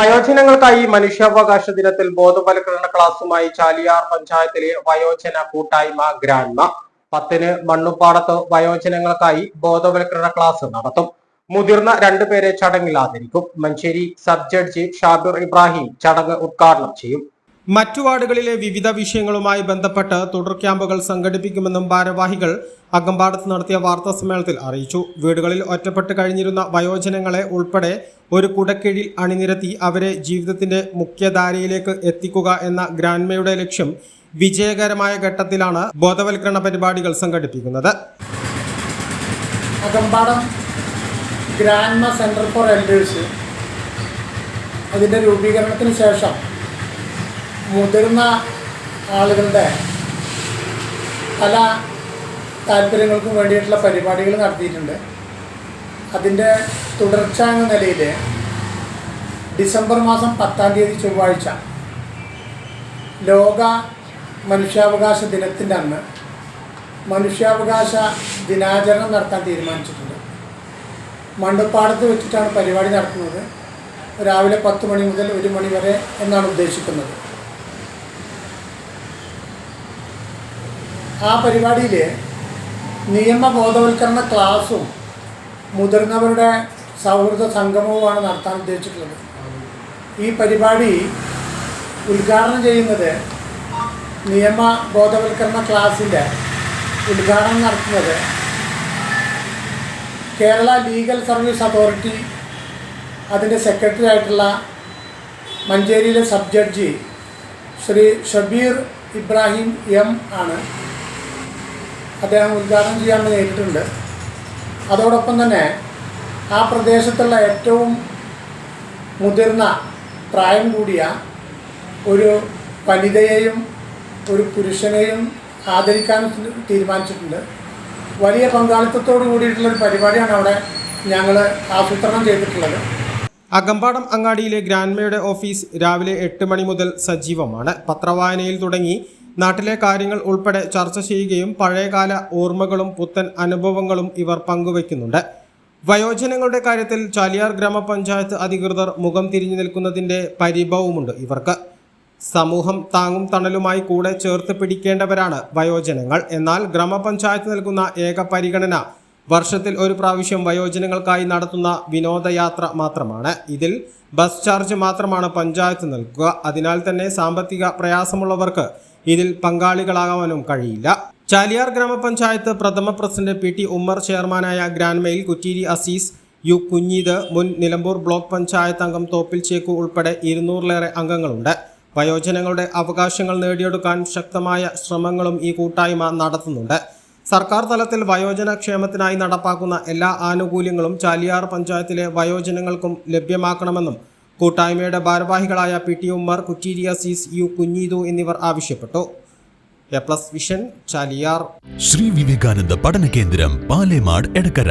വയോജനങ്ങൾക്കായി മനുഷ്യാവകാശ ദിനത്തിൽ ബോധവൽക്കരണ ക്ലാസുമായി ചാലിയാർ പഞ്ചായത്തിലെ വയോജന കൂട്ടായ്മ ഗ്രാൻഡ്മ പത്തിന് മണ്ണുപ്പാടത്ത് വയോജനങ്ങൾക്കായി ബോധവൽക്കരണ ക്ലാസ് നടത്തും. മുതിർന്ന രണ്ടുപേരെ ചടങ്ങിൽ ആദരിക്കും. മഞ്ചേരി സബ് ജഡ്ജി ഷാബിർ ഇബ്രാഹിം ചടങ്ങ് ഉദ്ഘാടനം ചെയ്യും. മറ്റു വാർഡുകളിലെ വിവിധ വിഷയങ്ങളുമായി ബന്ധപ്പെട്ട് തുടർ ക്യാമ്പുകൾ സംഘടിപ്പിക്കുമെന്നും ഭാരവാഹികൾ അകമ്പാടത്ത് നടത്തിയ വാർത്താ സമ്മേളനത്തിൽ അറിയിച്ചു. വീടുകളിൽ ഒറ്റപ്പെട്ട് കഴിഞ്ഞിരുന്ന വയോജനങ്ങളെ ഉൾപ്പെടെ ഒരു കുടക്കീഴിൽ അണിനിരത്തി അവരെ ജീവിതത്തിന്റെ മുഖ്യധാരയിലേക്ക് എത്തിക്കുക എന്ന ഗ്രാൻമയുടെ ലക്ഷ്യം വിജയകരമായ ഘട്ടത്തിലാണ് ബോധവൽക്കരണ പരിപാടികൾ സംഘടിപ്പിക്കുന്നത്. Akampadam grandma centre for elders. അതിന്റെ രൂപീകരണത്തിന് ശേഷം മുതിർന്ന ആളുകളുടെ പല താല്പര്യങ്ങൾക്കും വേണ്ടിയിട്ടുള്ള പരിപാടികൾ നടത്തിയിട്ടുണ്ട്. അതിന്റെ തുടർച്ച എന്ന നിലയിൽ ഡിസംബർ മാസം പത്താം തീയതി ചൊവ്വാഴ്ച ലോക മനുഷ്യാവകാശ ദിനത്തിന്റെ അന്ന് മനുഷ്യാവകാശ ദിനാചരണം നടത്താൻ തീരുമാനിച്ചിട്ടുണ്ട്. മണ്ടപ്പാടത്ത് വെച്ചിട്ടാണ് പരിപാടി നടത്തുന്നത് രാവിലെ പത്ത് മണി മുതൽ ഒരു മണി വരെ എന്നാണ് ഉദ്ദേശിക്കുന്നത്. ആ പരിപാടിയിൽ നിയമ ബോധവൽക്കരണ ക്ലാസ്സും മുതിർന്നവരുടെ സൗഹൃദ സംഗമവുമാണ് നടത്താൻ ഉദ്ദേശിച്ചിട്ടുള്ളത്. ഈ പരിപാടി ഉദ്ഘാടനം ചെയ്യുന്നത് നിയമ ബോധവൽക്കരണ ക്ലാസ്സിന്റെ ഉദ്ഘാടനം നടത്തുന്നത് കേരള ലീഗൽ സർവീസ് അതോറിറ്റി അതിന്റെ സെക്രട്ടറി ആയിട്ടുള്ള മഞ്ചേരിയിലെ sub judge Sri Shabeer Ibrahim M ആണ്. അദ്ദേഹം ഉദ്ഘാടനം ചെയ്യാൻ നേരിട്ടുണ്ട്. അതോടൊപ്പം തന്നെ ആ പ്രദേശത്തുള്ള ഏറ്റവും മുതിർന്ന പ്രായം കൂടിയ ഒരു വനിതയെയും ഒരു പുരുഷനെയും ആദരിക്കാൻ തീരുമാനിച്ചിട്ടുണ്ട്. വലിയ പങ്കാളിത്തത്തോടു കൂടിയിട്ടുള്ള ഒരു പരിപാടിയാണ് അവിടെ ഞങ്ങൾ ആസൂത്രണം ചെയ്തിട്ടുള്ളത്. അകമ്പാടം അങ്ങാടിയിലെ ഗ്രാൻമയുടെ ഓഫീസ് രാവിലെ എട്ട് മണി മുതൽ സജീവമാണ്. പത്രവായനയിൽ തുടങ്ങി നാട്ടിലെ കാര്യങ്ങൾ ഉൾപ്പെടെ ചർച്ച ചെയ്യുകയും പഴയകാല ഓർമ്മകളും പുത്തൻ അനുഭവങ്ങളും ഇവർ പങ്കുവയ്ക്കുന്നുണ്ട്. വയോജനങ്ങളുടെ കാര്യത്തിൽ ചാലിയാർ ഗ്രാമപഞ്ചായത്ത് അധികൃതർ മുഖം തിരിഞ്ഞു നിൽക്കുന്നതിന്റെ പരിഭവമുണ്ട് ഇവർക്ക്. സമൂഹം താങ്ങും തണലുമായി കൂടെ ചേർത്ത് പിടിക്കേണ്ടവരാണ് വയോജനങ്ങൾ. എന്നാൽ ഗ്രാമപഞ്ചായത്ത് നൽകുന്ന ഏക പരിഗണന വർഷത്തിൽ ഒരു പ്രാവശ്യം വയോജനങ്ങൾക്കായി നടത്തുന്ന വിനോദയാത്ര മാത്രമാണ്. ഇതിൽ ബസ് ചാർജ് മാത്രമാണ് പഞ്ചായത്ത് നൽകുക. അതിനാൽ തന്നെ സാമ്പത്തിക പ്രയാസമുള്ളവർക്ക് ഇതിൽ പങ്കാളികളാകാനും കഴിയില്ല. ചാലിയാർ ഗ്രാമപഞ്ചായത്ത് പ്രഥമ പ്രസിഡന്റ് പി ടി ഉമ്മർ ചെയർമാനായ ഗ്രാൻമയിൽ കുറ്റീരി അസീസ് യു കുഞ്ഞീത് മുൻ നിലമ്പൂർ ബ്ലോക്ക് പഞ്ചായത്ത് അംഗം തോപ്പിൽ ചേക്കു ഉൾപ്പെടെ ഇരുന്നൂറിലേറെ അംഗങ്ങളുണ്ട്. വയോജനങ്ങളുടെ അവകാശങ്ങൾ നേടിയെടുക്കാൻ ശക്തമായ ശ്രമങ്ങളും ഈ കൂട്ടായ്മ നടത്തുന്നുണ്ട്. സർക്കാർ തലത്തിൽ വയോജന ക്ഷേമത്തിനായി നടപ്പാക്കുന്ന എല്ലാ ആനുകൂല്യങ്ങളും ചാലിയാർ പഞ്ചായത്തിലെ വയോജനങ്ങൾക്കും ലഭ്യമാക്കണമെന്നും കൂട്ടായ്മയുടെ ഭാരവാഹികളായ P T Ummer Kutteeri Azeez U Kunheethu എന്നിവർ ആവശ്യപ്പെട്ടു. A plus vision Chaliyar. Sri Vivekananda പഠന കേന്ദ്രം പാലേമാട് എടക്കര.